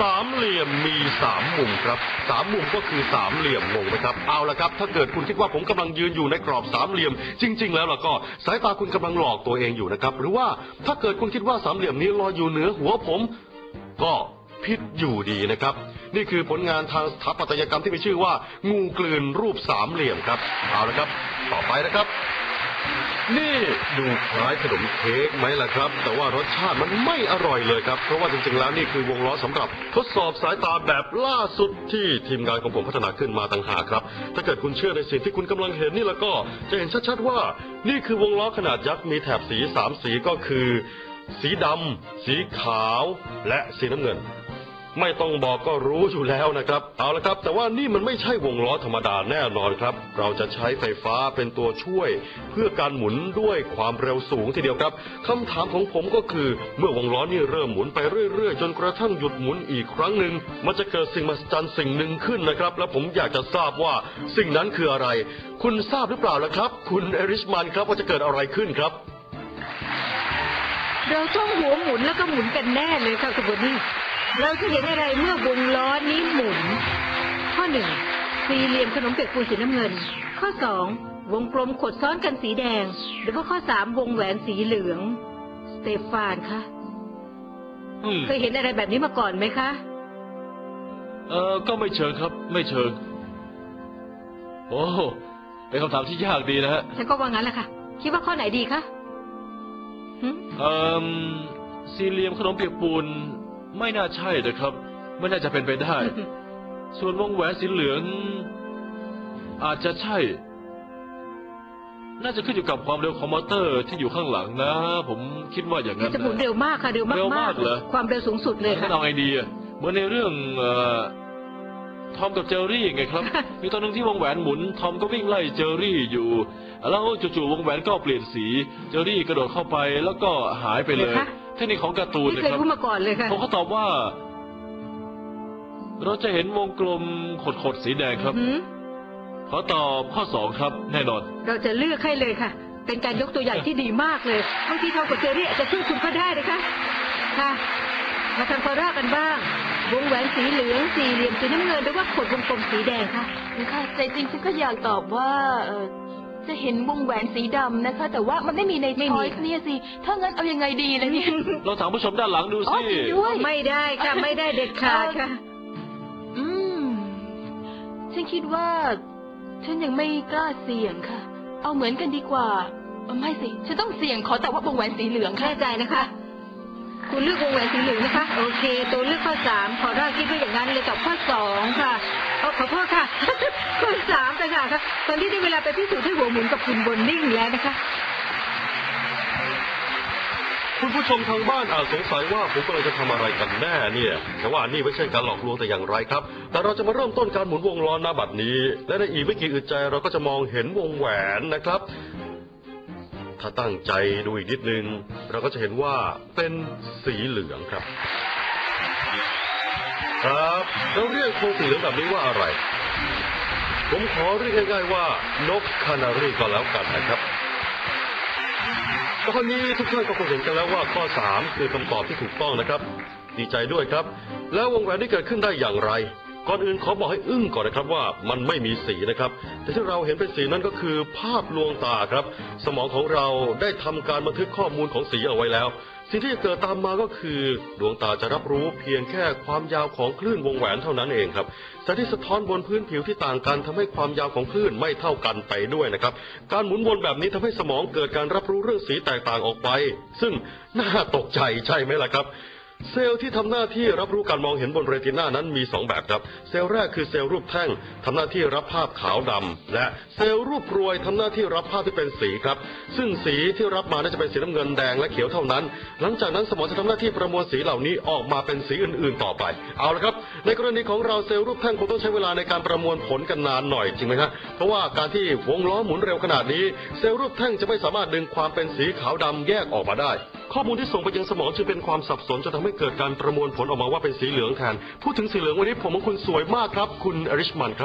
สามเหลี่ยมมีสามมุมครับสามมุมก็คือสามเหลี่ยมงงไหมครับเอาละครับ ถ้าเกิดคุณคิดว่าผมกำลังยืนอยู่ในกรอบสามเหลี่ยม จริง ๆ แล้วล่ะก็สายตาคุณกำลังหลอกตัวเองอยู่นะครับ หรือว่าถ้าเกิดคุณคิดว่าสามเหลี่ยมนี้ลอยอยู่เหนือหัวผม ก็ผิดอยู่ดีนะครับ นี่คือผลงานทางสถาปัตยกรรมที่มีชื่อว่า งูกลืนรูปสามเหลี่ยมครับเอาละครับ ต่อไปนะครับ นี่ดูคล้ายขนมเค้กไหมล่ะครับ แต่ว่ารสชาติมันไม่อร่อยเลยครับ เพราะว่าจริงๆแล้วนี่คือวงล้อสำหรับ ทดสอบสายตาแบบล่าสุดที่ทีมงานของผมพัฒนาขึ้นมาต่างหากครับ ถ้าเกิดคุณเชื่อในสิ่งที่คุณกำลังเห็นนี่แล้วก็จะเห็นชัดๆว่า นี่คือวงล้อขนาดยักษ์มีแถบสีสามสีก็คือ สีดำ สีขาว และสีน้ำเงิน ไม่ต้องบอกก็รู้อยู่แล้วนะครับ เอาละครับ แต่ว่านี่มันไม่ใช่วงล้อธรรมดาแน่นอนครับ เราจะใช้ไฟฟ้าเป็นตัวช่วย เพื่อการหมุนด้วยความเร็วสูงทีเดียวครับคำถามของผมก็คือ เมื่อวงล้อนี่เริ่มหมุนไปเรื่อยๆ จนกระทั่งหยุดหมุนอีกครั้งหนึ่งมันจะเกิดสิ่งมหัศจรรย์สิ่งหนึ่งขึ้นนะครับ และผมอยากจะทราบว่าสิ่งนั้นคืออะไร คุณทราบหรือเปล่าล่ะครับ คุณเอริชมันครับว่าจะเกิดอะไรขึ้นครับเราต้องหัวหมุนแล้วก็หมุนกันแน่เลยค่ะคุณบนนี่ เราจะเห็นอะไรเมื่อวงล้อนี้หมุน ข้อหนึ่งสี่เหลี่ยมขนมเปียกปูนสีน้ำเงิน ข้อสองวงกลมขดซ้อนกันสีแดง หรือว่าข้อสามวงแหวนสีเหลือง สเตฟานคะอืมเคยเห็นอะไรแบบนี้มาก่อนไหมคะ เออก็ไม่เชิงครับ ไม่เชิง โอ้เป็นคำถามที่ยากดีนะฮะฉันก็ว่างั้นแหละค่ะ คิดว่าข้อไหนดีคะหึเอ่อสี่เหลี่ยมขนมเปียกปูน ไม่น่าใช่นะครับ ไม่น่าจะเป็นไปได้ ส่วนวงแหวนสีเหลือง อาจจะใช่ น่าจะขึ้นอยู่กับความเร็วของมอเตอร์ที่อยู่ข้างหลังนะ ผมคิดว่าอย่างนั้นจะหมุนนะเร็วมากค่ะเร็วมากเร็วมากเหรอความเร็วสูงสุดเลยงั้ค่ะนเอาไงดีอะเหมือนในเรื่องเอ่อทอมกับเจอรี่ไงครับ มีตอนหนึงที่วงแหวนหมุน ทอมก็วิ่งไล่เจอรี่อยู่ แล้วจู่ๆวงแหวนก็เปลี่ยนสี เจอรี่กระโดดเข้าไปแล้วก็หายไปเลย เหรอคะเทคนิคของการ์ตูนไม่นะเคยครับ รู้มาก่อนเลยค่ะ ผมก็ตอบว่า เราจะเห็นวงกลมขดๆสีแดงครับ หืมขอตอบข้อสองครับ แน่นอน เราจะเลือกให้เลยค่ะ เป็นการยกตัวอย่างที่ดีมากเลยบางทีทอมกับเจอรี่อาจจะช่วยคุณก็ได้นะคะค่ะ มาทำคอร่ากันบ้าง วงแหวนสีเหลือง สี่เหลี่ยมสีน้ำเงินหรือว่าขดวงกลมสีแดงคะนะคะใจจริงฉันก็อยากตอบว่าเออ จะเห็นวงแหวนสีดำนะคะ แต่ว่ามันไม่มีในไม่ช้มีอยส์เนี่ยสิ ถ้างั้นเอายังไงดีล่ะเนี่ยเราถามผู้ชมด้านหลังดูอ๋อสิ จริงด้วย ไม่ได้ค่ะ ไม่ได้เด็ดขาดค่ะ อืม ฉันคิดว่า ฉันยังไม่กล้าเสี่ยงค่ะ เอาเหมือนกันดีกว่าเออไม่สิ ฉันต้องเสี่ยงขอแต่ว่าวงแหวนสีเหลืองค่ะ แน่ใจนะคะ คุณเลือกวงแหวนสีเหลืองนะคะ โอเค ตัวเลือกข้อสามขอร่าคิดว่าอย่างนั้นเลยตอบข้อสองค่ะเอขอโทษค่ะข้อสามต่างหากค่ะตอนนี้ได้เวลาไปพิสูจน์ที่หัวหมุนกับคุณบนนิ่งแล้วนะคะ คุณผู้ชมทางบ้านอาจสงสัยว่าผมกำลังจะทำอะไรกันแน่เนี่ย แต่ว่านี่ไม่ใช่การหลอกลวงแต่อย่างไรครับ แต่เราจะมาเริ่มต้นการหมุนวงล้อหน้าบัดนี้ และในอีกไม่กี่อึดใจเราก็จะมองเห็นวงแหวนนะครับ ถ้าตั้งใจดูอีกนิดนึง เราก็จะเห็นว่าเป็นสีเหลืองครับ ครับเราเรียกโคงสีเหลืองแบบนี้ว่าอะไร ผมขอเรียกง่ายๆว่านกคานารีก็แล้วกันนะครับตอนนี้ทุกท่านก็คงเห็นกันแล้วว่าข้อ 3 คือคำตอบที่ถูกต้องนะครับ ดีใจด้วยครับ แล้ววงแหวนที่เกิดขึ้นได้อย่างไร ก่อนอื่นขอบอกให้อึ้งก่อนนะครับว่ามันไม่มีสีนะครับ แต่ที่เราเห็นเป็นสีนั้นก็คือภาพลวงตาครับ สมองของเราได้ทำการบันทึกข้อมูลของสีเอาไว้แล้ว สิ่งที่จะเกิดตามมาก็คือ ดวงตาจะรับรู้เพียงแค่ความยาวของคลื่นวงแหวนเท่านั้นเองครับแต่ที่สะท้อนบนพื้นผิวที่ต่างกันทำให้ความยาวของคลื่นไม่เท่ากันไปด้วยนะครับ การหมุนวนแบบนี้ทำให้สมองเกิดการรับรู้เรื่องสีแตกต่างออกไป ซึ่งน่าตกใจใช่ไหมล่ะครับ เซลล์ที่ทำหน้าที่รับรู้การมองเห็นบนเรตินานั้นมี 2 แบบครับ เซลล์แรกคือเซลล์รูปแท่งทำหน้าที่รับภาพขาวดำและเซลล์รูปรวยทำหน้าที่รับภาพที่เป็นสีครับ ซึ่งสีที่รับมาน่าจะเป็นสีน้ำเงินแดงและเขียวเท่านั้น หลังจากนั้นสมองจะทำหน้าที่ประมวลสีเหล่านี้ออกมาเป็นสีอื่น ๆ ต่อไป เอาละครับ ในกรณีของเราเซลล์รูปแท่งคงต้องใช้เวลาในการประมวลผลกันนานหน่อยจริงไหมครับเพราะว่าการที่วงล้อหมุนเร็วขนาดนี้ เซลล์รูปแท่งจะไม่สามารถดึงความเป็นสีขาวดำแยกออกมาได้ ข้อมูลที่ส่งไปยังสมองจึงเป็นความสับสนจนทำให้เกิดการประมวลผลออกมาว่าเป็นสีเหลืองแทน พูดถึงสีเหลืองวันนี้ผมของคุณสวยมากครับ คุณอริชมันครับ